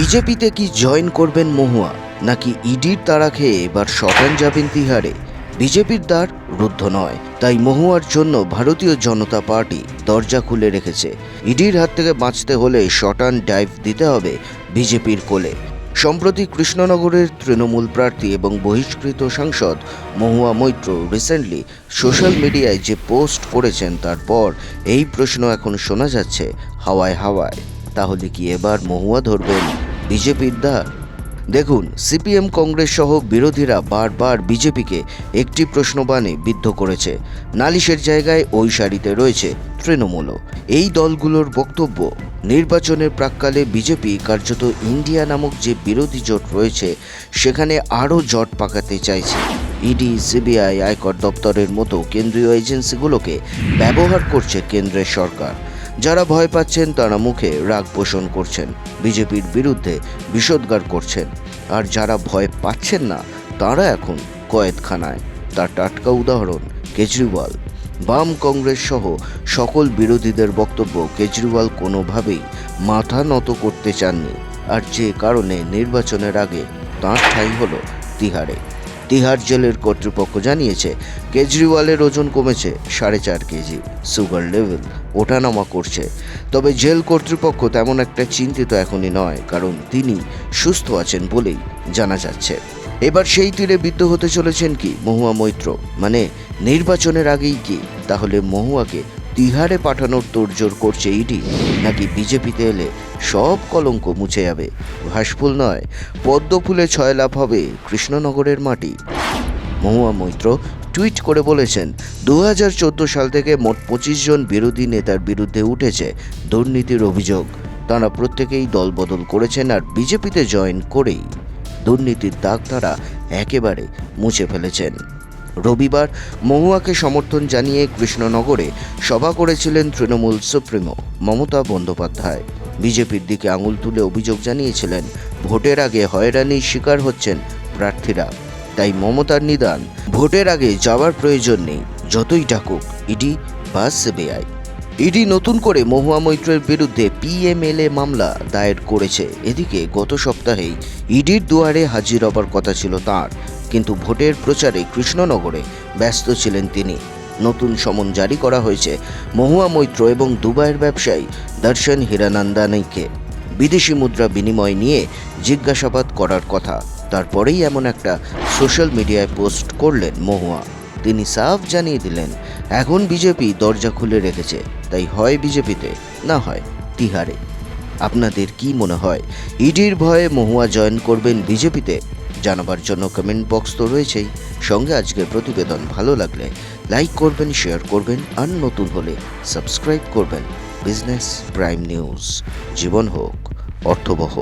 বিজেপিতে কি জয়েন করবেন মহুয়া, নাকি ইডির তাড়া খেয়ে এবার শটান যাবেন তিহারে? বিজেপির দ্বার রুদ্ধ নয়, তাই মহুয়ার জন্য ভারতীয় জনতা পার্টি দরজা খুলে রেখেছে। ইডির হাত থেকে বাঁচতে হলে শটান ডাইভ দিতে হবে বিজেপির কোলে। সম্প্রতি কৃষ্ণনগরের তৃণমূল প্রার্থী এবং বহিষ্কৃত সাংসদ মহুয়া মৈত্র রিসেন্টলি সোশ্যাল মিডিয়ায় যে পোস্ট করেছেন তারপর এই প্রশ্ন এখন শোনা যাচ্ছে হাওয়ায় হাওয়ায়। তাহলে কি এবার মহুয়া ধরবেন? বিজেপির দ্বার। দেখুন, সিপিএম কংগ্রেস সহ বিরোধীরা বারবার বিজেপিকে একটি প্রশ্নবাণে বিদ্ধ করেছে। নালিশের জায়গায় ওই সারিতে রয়েছে তৃণমূলও। এই দলগুলোর বক্তব্য, নির্বাচনের প্রাককালে বিজেপি কার্যত ইন্ডিয়া নামক যে বিরোধী জোট রয়েছে, সেখানে আরও জট পাকাতে চাইছে। ইডি, সিবিআই, আয়কর দপ্তরের মতো কেন্দ্রীয় এজেন্সিগুলোকে ব্যবহার করছে কেন্দ্রের সরকার। যারা ভয় পাচ্ছেন তারা মুখে রাগ পোষণ করছেন, বিজেপির বিরুদ্ধে বিষোদ্গার করছেন। আর যারা ভয় পাচ্ছেন না, তারা এখন কয়েদখানায়। তার টাটকা উদাহরণ, কেজরিওয়াল। বাম কংগ্রেস সহ সকল বিরোধীদের বক্তব্য কেজরিওয়াল কোনোভাবেই মাথা নত করতে চাননি। আর যে কারণে নির্বাচনের আগে তাঁর ঠাঁই হলো তিহারে। তিহার জেলের কর্তৃপক্ষ জানিয়েছে, কেজরিওয়ালের ওজন কমেছে সাড়ে চার কেজি, সুগার লেভেল ওঠানামা করছে। তবে জেল কর্তৃপক্ষ তেমন একটা চিন্তিত এখনই নয়, কারণ তিনি সুস্থ আছেন বলেই জানা যাচ্ছে। এবার সেই তীরে বিদ্ধ হতে চলেছেন কি? মহুয়া মৈত্র। মানে নির্বাচনের আগেই কি? তাহলে মহুয়াকে তিহারে পাঠানোর তোড়জোড় করছে ইডি। নাকি বিজেপিতে এলে সব কলঙ্ক মুছে যাবে। ঘাসফুল নয়, পদ্ম ফুলে ছয় লাভ হবে কৃষ্ণনগরের মাটি। মহুয়া মৈত্র টুইট করে বলেছেন দু হাজার চোদ্দ সাল থেকে মোট পঁচিশ জন বিরোধী নেতার বিরুদ্ধে উঠেছে দুর্নীতির অভিযোগ। তারা প্রত্যেকেই দলবদল করেছেন আর বিজেপিতে জয়েন করেই। দুর্নীতির দাগ তারা একেবারে মুছে ফেলেছেন। রবিবার মহুয়াকে সমর্থন জানিয়ে কৃষ্ণনগরে সভা করেছিলেন তৃণমূল সুপ্রিমো মমতা বন্দ্যোপাধ্যায়। বিজেপির দিকে আঙুল তুলে অভিযোগ জানিয়েছিলেন, ভোটের আগে হয়রানির শিকার হচ্ছেন প্রার্থীরা। তাই মমতার নিদান, ভোটের আগে যাওয়ার প্রয়োজন নেই, যতই ডাকুক, ইডি বা সিবিআই। ইডি নতুন করে মহুয়া মৈত্রের বিরুদ্ধে পিএমএলএ মামলা দায়ের করেছে। এদিকে গত সপ্তাহেই ইডির দুয়ারে হাজির হবার কথা ছিল তার। কিন্তু ভোটের প্রচারে কৃষ্ণনগরে ব্যস্ত ছিলেন তিনি। নতুন সমন জারি করা হয়েছে মহুয়া মৈত্র এবং দুবাইয়ের ব্যবসায়ী দর্শন হীরানন্দানীকে। বিদেশি মুদ্রা বিনিময় নিয়ে জিজ্ঞাসাবাদ করার কথা। তারপরেই এমন একটা সোশ্যাল মিডিয়ায় পোস্ট করলেন মহুয়া। তিনি সাফ জানিয়ে দিলেন, এখন বিজেপি দরজা খুলে রেখেছে, তাই হয় বিজেপিতে, না হয় তিহারে। আপনাদের কি মনে হয়, ইডির ভয়ে মহুয়া জয়েন করবেন বিজেপিতে? জানাবার জন্য কমেন্ট বক্স তো রয়েছেই। সঙ্গে আজকের প্রতিবেদন ভালো লাগলে লাইক করবেন শেয়ার করবেন আর নতুন হলে সাবস্ক্রাইব করবেন। বিজনেস প্রাইম নিউজ জীবন হোক, অর্থবহ।